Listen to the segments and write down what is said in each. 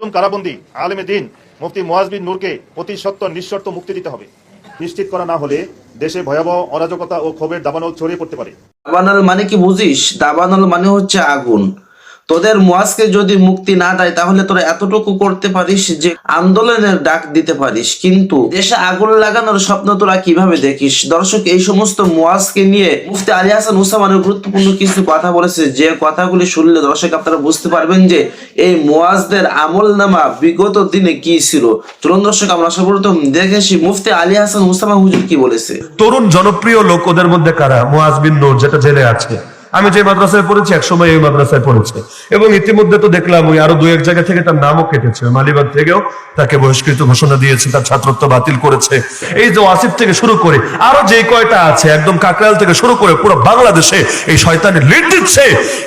নতুন কারাবন্দী, আলেমে দিন, মুফতি মোয়াজবিন নূরকে অতি সত্য নিঃশর্ত মুক্তি দিতে হবে। নিশ্চিত করা না হলে দেশে ভয়াবহ অরাজকতা ও ক্ষোভের দাবানল ছড়িয়ে পড়তে পারে। দাবানল মানে কি বুঝিস? দাবানল মানে হচ্ছে আগুন। তোদের মুয়াজকে যদি মুক্তি না দেয়, তাহলে তোরা এতটুকু করতে পারিস যে আন্দোলনের ডাক দিতে পারিস। কিন্তু দেশে আগুন লাগানোর স্বপ্ন তোরা কীভাবে দেখিস? দর্শক, এই সমস্ত মুয়াজকে নিয়ে মুফতি আলী হাসান উসামানের গুরুত্বপূর্ণ কিছু কথা বলেছে। যে কথাগুলি শুনলে দর্শক আপনারা বুঝতে পারবেন যে এই মুয়াজদের আমল নামা বিগত দিনে কি ছিল। চলুন দর্শক, আমরা সর্বপ্রথম দেখেছি মুফতি আলী হাসান উসামা হুজুর কি বলেছে। তরুণ জনপ্রিয় লোক ওদের মধ্যে কারা? মুয়াজ বিন নূর, যেটা জেলে আছে। আমি যে মাদ্রাসায় পড়েছি, একসময় এই মাদ্রাসায় পড়েছে। এবং ইতিমধ্যে তো দেখলাম ওই আরও দু এক জায়গা থেকে তার নামও কেটেছে। মালিবাগ থেকেও তাকে বহিষ্কৃত ঘোষণা দিয়েছে, তার ছাত্রত্ব বাতিল করেছে। এই যে আসিফ থেকে শুরু করে আরও যে কয়টা আছে, একদম কাকরাল থেকে শুরু করে পুরো বাংলাদেশে এই শয়তানের লিড দিচ্ছে।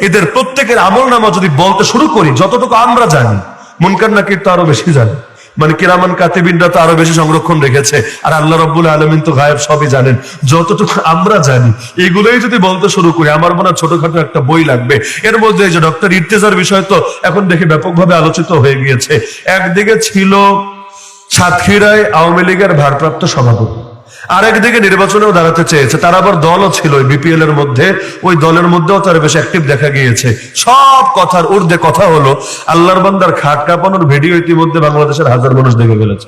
এদের প্রত্যেকের আমল নামা যদি বলতে শুরু করি, যতটুকু আমরা জানি, মুনকার নাকির তো আরও বেশি জানি। মানে কিরামান কাতিবিনরা তো আরও বেশি সংরক্ষণ রেখেছে। আর আল্লাহ রব্বুল আলমিন তো গায়েব সবই জানেন। যতটুকু আমরা জানি, এগুলোই যদি বলতে শুরু করি, আমার মনে হয় ছোটখাটো একটা বই লাগবে। এর মধ্যে যে ডক্টর ইর্তেজার বিষয় তো এখন দেখে ব্যাপকভাবে আলোচিত হয়ে গিয়েছে। একদিকে ছিল সাতক্ষীরায় আওয়ামী লীগের ভারপ্রাপ্ত সভাপতি। আরেকদিকে নির্বাচনেও দাঁড়াতে চেয়েছে। তার আবার দলও ছিল বিপিএল এর মধ্যে। ওই দলের মধ্যেও তার বেশ অ্যাক্টিভ দেখা গিয়েছে। সব কথার ঊর্ধ্বে কথা হলো, আল্লাহর বান্দার খাট কাঁপানোর ভিডিও ইতিমধ্যে বাংলাদেশের হাজার মানুষ দেখে ফেলেছে।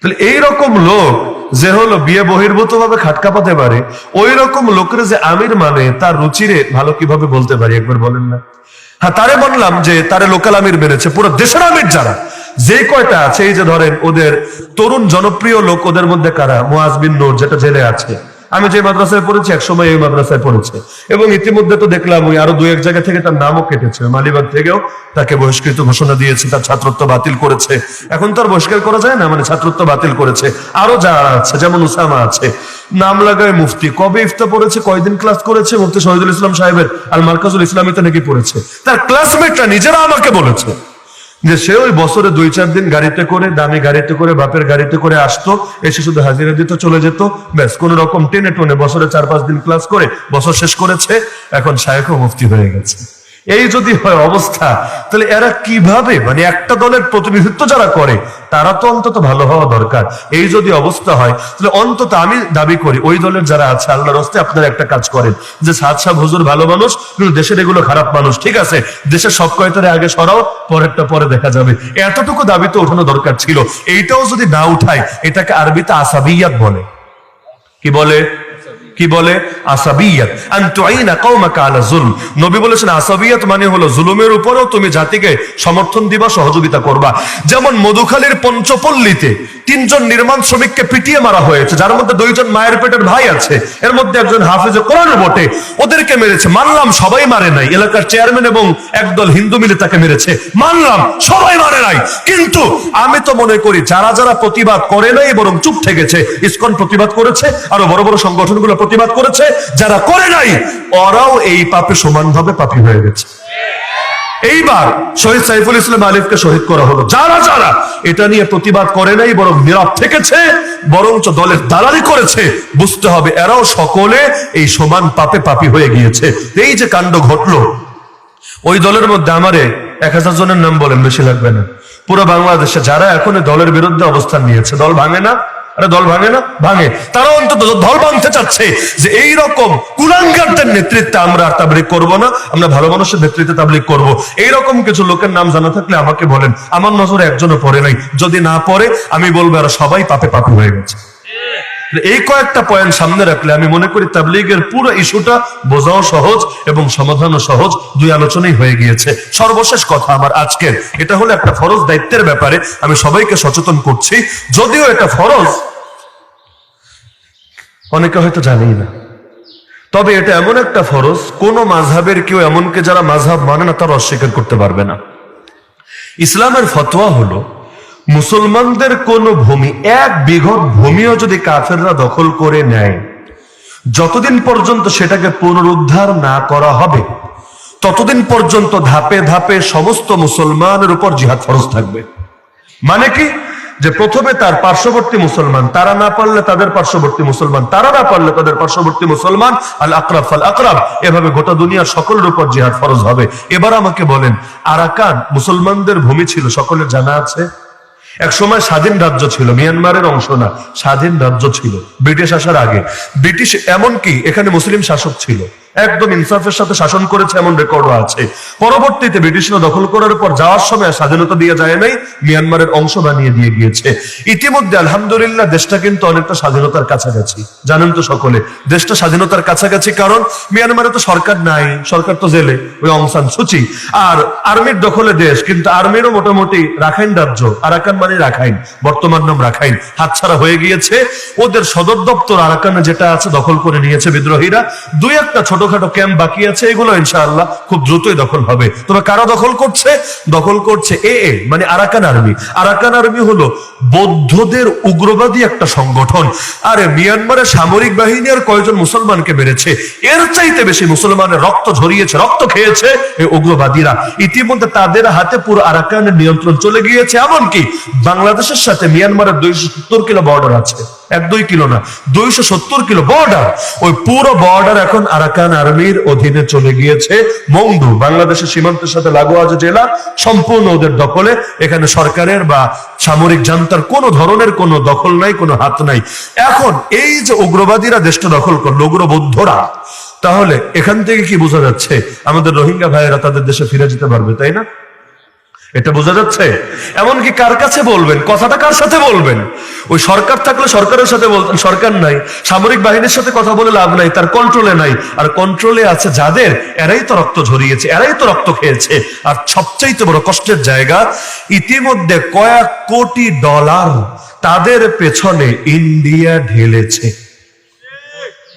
তাহলে এইরকম লোক যে হলো বিয়ে বহির্ভূত ভাবে খাট কাঁপাতে পারে ওই রকম লোকের যে আমির মানে তার রুচিরে ভালো কীভাবে বলতে পারি? একবার বলেন না। হ্যাঁ তারে বললাম যে তারে লোকাল আমির বেড়েছে পুরো দেশের আমির যারা যে কয়টা আছে, এই যে ধরেন ওদের তরুণ জনপ্রিয় লোক ওদের মধ্যে কারা? মুয়াজ বিন নূর, যেটা জেলে আছে। আমি যে মাদ্রাসায় পড়েছি, একসময় এই মাদ্রাসায় পড়েছে। এবং ইতিমধ্যে তো দেখলাম ওই আরও দু এক জায়গা থেকে তার নামও কেটেছে। মালিবাগ থেকেও তাকে বহিষ্কৃত ঘোষণা দিয়েছে, তার ছাত্রত্ব বাতিল করেছে। এখন তো আর বহিষ্কার করা যায় না মানে ছাত্রত্ব বাতিল করেছে। আরও যারা আছে, যেমন উসামা আছে। নাম লাগায় মুফতি। কবে ইফতা পড়েছে, কয়দিন ক্লাস করেছে? মুফতি শহীদুল ইসলাম সাহেবের, আল মার্কাজুল ইসলামিতে নাকি পড়েছে। তার ক্লাসমেটরা নিজেরা আমাকে বলেছে। যে সে ওই বছরে দুই, চার দিন গাড়িতে করে, দামি গাড়িতে করে, বাপের গাড়িতে করে আসতো, এসে শুধু হাজিরা দিত, চলে যেত। ব্যাস, কোন রকম টেনে টোনে বছরে চার, পাঁচ দিন ক্লাস করে, বছর শেষ করেছে, এখন শায়েখ মুফতি হয়ে গেছে। এই যদি হয় অবস্থা, তাহলে এরা কীভাবে? মানে একটা দলের প্রতিনিধিত্ব যারা করে, তারা তো অন্তত ভালো হওয়া দরকার। এই যদি অবস্থা হয়, তাহলে অন্তত আমি দাবি করি, ওই দলের যারা আছে, আল্লাহর হস্তে আপনারা একটা কাজ করেন, যে সাদ সাহ হুজুর ভালো মানুষ, কিন্তু দেশের এগুলো খারাপ মানুষ, ঠিক আছে? দেশের সব কয়টারে আগে সরাও, পরেরটা পরে দেখা যাবে। এতটুকু দাবি তো ওঠানো দরকার ছিল। এইটাও যদি না উঠায়, এটাকে আরবিতে আসাবিয়াত বলে। কি বলে? কি বলে? আসাবিয়াত। আন কওমাকা আলা যুলম নবী বলেছেন, আসাবিয়াত মানে হলো জুলুমের উপরও তুমি জাতিকে সমর্থন দিবা, সহযোগিতা করবা। যেমন মধুখালীর পঞ্চপল্লীতে তিনজন নির্মাণ শ্রমিককে পিটিয়ে মারা হয়েছে, যার মধ্যে দুইজন মায়ের পেটের ভাই আছে। এর মধ্যে একজন কোরআন বটে। ওদেরকে মেরেছে। মানলাম, সবাই মারে নাই। এলাকার চেয়ারম্যান এবং একদল হিন্দু মিলে তাকে মেরেছে। মানলাম, সবাই মারে নাই। কিন্তু আমি তো মনে করি, যারা যারা প্রতিবাদ করে নাই, বরং চুপ থেকেছে ইসকন প্রতিবাদ করেছে, আরও বড় বড় সংগঠনগুলো প্রতিবাদ করেছে, যারা করে নাই, ওরাও এই পাপে সমানভাবে পাপী হয়ে গেছে। এইবার শহীদ সাইফুল ইসলাম আলিফকে শহীদ করা হলো। যারা যারা, এটা নিয়ে প্রতিবাদ করে নাই, বরং নীরব থেকেছে, বরঞ্চ দলের দালালি করেছে। বুঝতে হবে, এরাও সকলে এই সমান পাপে পাপী হয়ে গিয়েছে। এই যে কাণ্ড ঘটলো, ওই দলের মধ্যে আমারে এক হাজার জনের নাম বলেন, বেশি লাগবে না। পুরো বাংলাদেশে যারা এখন দলের বিরুদ্ধে অবস্থান নিয়েছে, দল ভাঙে না। দল ভাঙে না? ভাঙে। তারা অন্তত দল ভাঙতে চাচ্ছে যে এই রকম কুলাঙ্গারদের নেতৃত্বে আমরা তাবলিক করব না, আমরা ভালো মানুষের নেতৃত্বে তাবলিক করব। এই রকম কিছু লোকের নাম জানা থাকলে আমাকে বলেন। আমার নজরে একজনও পড়ে নাই। যদি না পড়ে, আমি বলব আর সবাই পাপে পাপে হয়ে গেছে। এই কয়েকটা পয়েন্ট সামনে রাখলে আমি মনে করি তাবলিগের পুরো ইস্যুটা বোঝাও সহজ এবং সমাধানও সহজ দুই আলোচনাই হয়ে গিয়েছে। সর্বশেষ কথা আমার আজকের। এটা হলো একটা ফরজ দায়িত্বের ব্যাপারে আমি সবাইকে সচেতন করছি। যদিও এটা ফরজ, অনেকে হয়তো জানেই না। তবে এটা এমন একটা ফরজ, কোন মাঝহাবের কেউ এমনকে যারা মাঝহাব মানে না তারা অস্বীকার করতে পারবে না। ইসলামের ফতোয়া হলো মুসলমানদের কোন ভূমি, এক বিঘত ভূমিও যদি কাফেররা দখল করে নেয়, যতদিন পর্যন্ত সেটাকে পুনরুদ্ধার না করা হবে, ততদিন পর্যন্ত ধাপে ধাপে সমস্ত মুসলমানের উপর জিহাদ ফরজ থাকবে। মানে কি? যে প্রথমে তার পার্শ্ববর্তী মুসলমান, তারা না পারলে তাদের পার্শ্ববর্তী মুসলমান, তারা না পারলে তাদের পার্শ্ববর্তী মুসলমান, আল আকরাব ফাল আকরাব, এভাবে গোটা দুনিয়ার সকলের উপর জিহাদ ফরজ হবে। এবার আমাকে বলেন, আরাকান মুসলমানদের ভূমি ছিল সকলের জানা আছে? এক সময় স্বাধীন রাজ্য ছিল, মিয়ানমারের অংশ না, স্বাধীন রাজ্য ছিল, ব্রিটিশ আসার আগে। ব্রিটিশ এমনকি এখানে মুসলিম শাসক ছিল। একদম ইনসাফের সাথে শাসন করেছে এমন রেকর্ডও আছে। পরবর্তীতে ব্রিটিশরা দখল করার পর যাওয়ার সময় স্বাধীনতা দিয়ে যায় নাই, মিয়ানমারের অংশ বানিয়ে দিয়ে গিয়েছে। ইতিমধ্যে আলহামদুলিল্লাহ দেশটা কিন্তু অনেকটা স্বাধীনতার কাছাকাছি। জানেন তো সকলে, দেশটা স্বাধীনতার কাছাকাছি কারণ মিয়ানমারে তো সরকার নাই, সরকার তো জেলে, ওই অংসান সুচি আর আর্মির দখলে দেশ, কিন্তু আর্মিরও মোটামুটি রাখাইন রাজ্য, আরাকান মানে রাখাইন, বর্তমান নাম রাখাইন। হাতছাড়া হয়ে গিয়েছে। ওদের সদর দপ্তর আরাকানে যেটা আছে দখল করে নিয়েছে বিদ্রোহীরা। দুই একটা ছোটখাটো ক্যাম্প বাকি আছে, এগুলো ইনশাআল্লাহ খুব দ্রুতই দখল হবে। তবে কারা দখল করছে? দখল করছে এ এ মানে আরাকান আর্মি আরাকান আর্মি হলো বৌদ্ধদের উগ্রবাদী একটা সংগঠন। আরে মিয়ানমারের সামরিক বাহিনী আর কয়জন মুসলমানকে মেরেছে? এর চাইতে বেশি মুসলমানের রক্ত ঝরিয়েছে, রক্ত খেয়েছে এই উগ্রবাদীরা। ইতিমধ্যে তাদের হাতে পুরো আরাকানের নিয়ন্ত্রণ চলে গিয়েছে। এমনকি বাংলাদেশের সাথে মিয়ানমারের দুইশো সত্তর কিলো বর্ডার আছে। এক, দুই কিলো না, দুইশো সত্তর কিলো বর্ডার ওই পুরো বর্ডার এখন আরাকান আর্মির অধীনে চলে গিয়েছে মংডু বাংলাদেশের সীমান্তের সাথে লাগোয়া যে জেলা, সম্পূর্ণ ওদের দখলে। এখানে সরকারের বা সামরিক জান্তার কোনো ধরনের কোনো দখল নাই, কোনো হাত নাই। এখন এই যে উগ্রবাদীরা দেশটা দখল করল, উগ্রবৌদ্ধরা, তাহলে এখান থেকে কি বোঝা যাচ্ছে? আমাদের রোহিঙ্গা ভাইয়েরা তাদের দেশে ফিরে যেতে পারবে, তাই না? এটা বোঝা যাচ্ছে? এমনকি কার কাছে বলবেন? কথাটা কার সাথে বলবেন? ওই সরকার থাকলে সরকারের সাথে বলতেন সরকার নাই, সামরিক বাহিনীর সাথে কথা বলে লাভ নাই, তার কন্ট্রোলে নাই। আর কন্ট্রোলে আছে যাদের? এরাই তো রক্ত ঝরিয়েছে, এরাই তো রক্ত খেয়েছে। আর সবচাইতে বড় কষ্টের জায়গা, ইতিমধ্যে কয়েক কোটি ডলার তাদের পেছনে ইন্ডিয়া ঢেলেছে।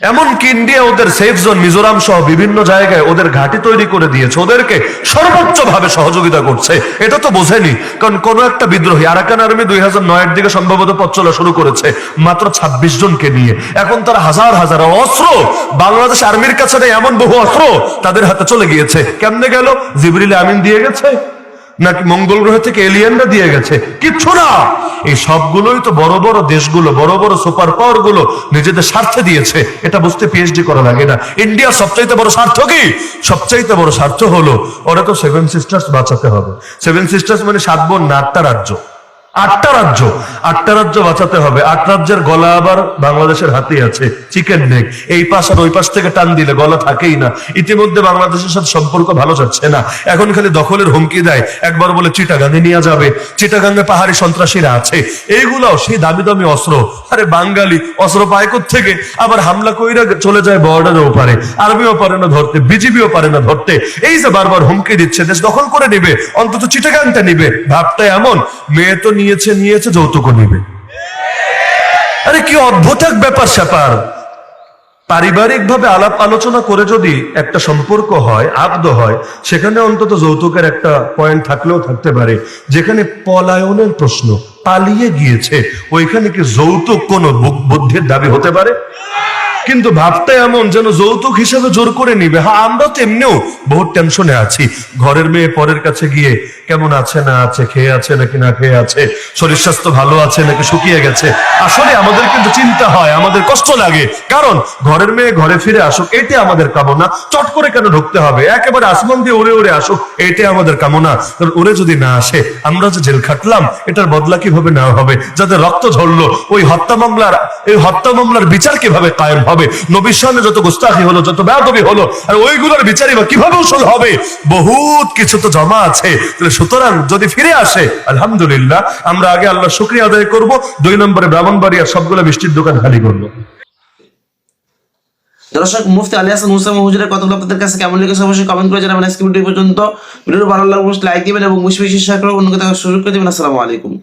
এমনকি ইন্ডিয়া ওদের সেফ জোন মিজোরাম সহ বিভিন্ন জায়গায় ওদের ঘাঁটি তৈরি করে দিয়েছে। ওদেরকে সর্বোচ্চ ভাবে সহযোগিতা করছে। এটা তো বোঝেনি, কারণ কোন একটা বিদ্রোহী, আরাকান আর্মি দুই হাজার নয়ের দিকে সম্ভবত পথ চলা শুরু করেছে মাত্র ছাব্বিশ জনকে নিয়ে। এখন তারা হাজার হাজার অস্ত্র, বাংলাদেশ আর্মির কাছে এমন বহু অস্ত্র তাদের হাতে চলে গিয়েছে। কেমনে গেল? জিবরিল আমিন দিয়ে গেছে? নাকি মঙ্গল গ্রহ থেকে এলিয়েনরা দিয়ে গেছে? কিচ্ছু না! এই সবগুলোই তো বড় বড় দেশগুলো, বড় বড় সুপার পাওয়ারগুলো নিজেদের স্বার্থে দিয়েছে। এটা বুঝতে পিএইচডি করা লাগে না। ইন্ডিয়া সবচাইতে বড় স্বার্থ কি? সবচাইতে বড় স্বার্থ হলো, ওরা তো সেভেন সিস্টার্স বাঁচাতে হবে। সেভেন সিস্টার্স মানে সাত বোন, না আটটা রাজ্য। আটটা রাজ্য আটটা রাজ্য বাঁচাতে হবে। আট রাজ্যের গলা আবার বাংলাদেশের হাতেই আছে, চিকেন নেক। এই পাশ আর ওই পাশ থেকে টান দিলে গলা থাকেই না। ইতিমধ্যে বাংলাদেশের সাথে সম্পর্ক ভালো যাচ্ছে না। এখন খালি দখলের হুমকি দেয়। একবার বলে চিটাগাঙে নিয়ে যাবে। চিটাগাঙ্গে পাহাড়ি সন্ত্রাসীরা আছে। এইগুলাও সেই দামি দামি অস্ত্র। আরে বাঙালি, অস্ত্র পায় থেকে আবার হামলা কইরা চলে যায় বর্ডারের ওপারে আর্মিও পারে না ধরতে, বিজিবিও পারে না ধরতে। এই যে বারবার হুমকি দিচ্ছে, দেশ দখল করে নিবে। অন্তত চিটাগাংটা নিবে। ভাবটা এমন, মেয়ে তো নিয়েছে নিয়েছে যৌতুকও নিবে। আরে কি অদ্ভুত এক ব্যাপার স্যাপার। পারিবারিক ভাবে আলাপ আলোচনা করে যদি একটা সম্পর্ক হয়, আব্দ হয়, সেখানে অন্তত যৌতুকের একটা পয়েন্ট থাকলেও থাকতে পারে। যেখানে পলায়নের প্রশ্ন, পালিয়ে গিয়েছে, ওইখানে কি যৌতুক কোন বুদ্ধির দাবি হতে পারে? কিন্তু ভাবটা এমন যেন যৌতুক হিসেবে জোর করে নিবে। হ্যাঁ আমরা তো এমনিও বহুত টেনশনে আছি। ঘরের মেয়ে পরের কাছে গিয়ে কেমন আছে না আছে, খেয়ে আছে নাকি না খেয়ে আছে, শরীর স্বাস্থ্য ভালো আছে নাকি শুকিয়ে গেছে, আসলে আমাদের কিন্তু চিন্তা হয়, আমাদের কষ্ট লাগে। কারণ ঘরের মেয়ে ঘরে ফিরে আসুক এটি আমাদের কামনা। চট করে কেন ঢুকতে হবে? একেবারে আসমান দিয়ে উড়ে উড়ে আসুক, এটাই আমাদের কামনা। কারণ উড়ে যদি না আসে, আমরা যে জেল খাটলাম, এটার বদলা কীভাবে নেওয়া হবে? যাদের রক্ত ঝরলো, ওই হত্যা মামলার এই হত্যা মামলার বিচার কীভাবে কায়েম হবে? নবীর সামনে যত গুস্তাখি হলো, যত বেয়াদবি হলো, আর ওইগুলোর বিচারই বা কীভাবে উসল হবে? বহুত কিছু তো জমা আছে। তাহলে সুতরাং যদি ফিরে আসে, আলহামদুলিল্লাহ, আমরা আগে আল্লাহ শুক্রিয়া আদায় করব। দুই নম্বরে ব্রাহ্মণবাড়ি আর সবগুলো মিষ্টির দোকান খালি করব। দর্শক, মুফতি আলী হাসান মুসা হুজুরের কথাগুলো আপনাদের কাছে কেমন লেগেছে অবশ্যই কমেন্ট করে জানাবেন। আজকে পর্যন্ত। ভিডিও ভালো লাগলে লাইক দিবেন এবং বেশি বেশি শেয়ার করে অন্য কথা সুযোগ করে দিবেন। আসসালামু আলাইকুম।